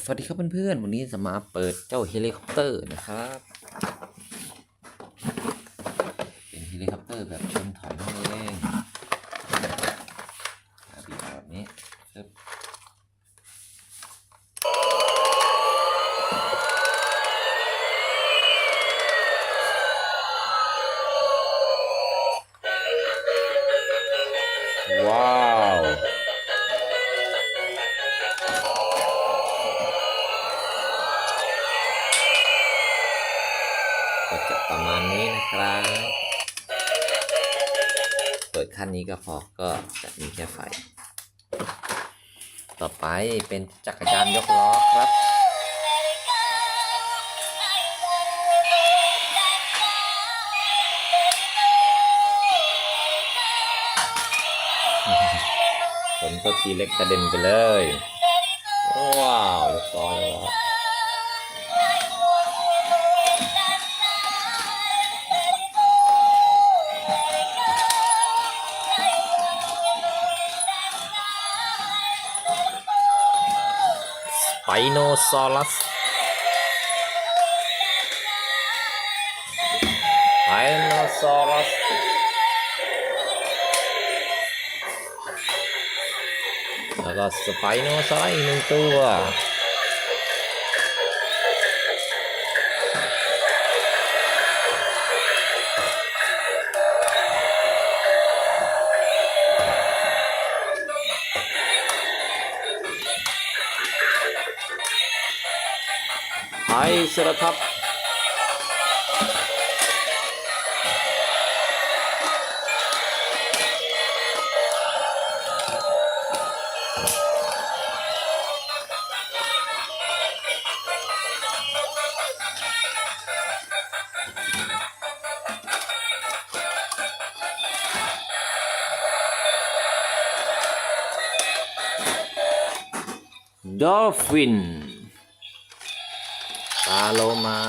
สวัสดีครับเพื่อนๆ วันนี้จะมาเปิดเจ้าเฮลิคอปเตอร์นะครับ เป็นเฮลิคอปเตอร์แบบชนถอยนั่นเองบีบแบบนี้ปึ๊บว้าว ก็จะประมาณนี้นะครับ เปิดขั้นนี้ก็พอก็จะมีแค่ไฟ ต่อไปเป็นจักรยานยกล้อครับผลก็ทีเล็กกระเด็นไปเลย ว้าวเรียบร้อยแล้วสไปโนซอแล้ว ก็สไปโน ไปเสร็จแล้วครับดอลฟิน ปลาโลมา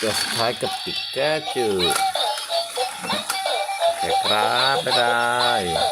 ตัวสุดท้ายกับปิกาจูโอเคครับไม่ได้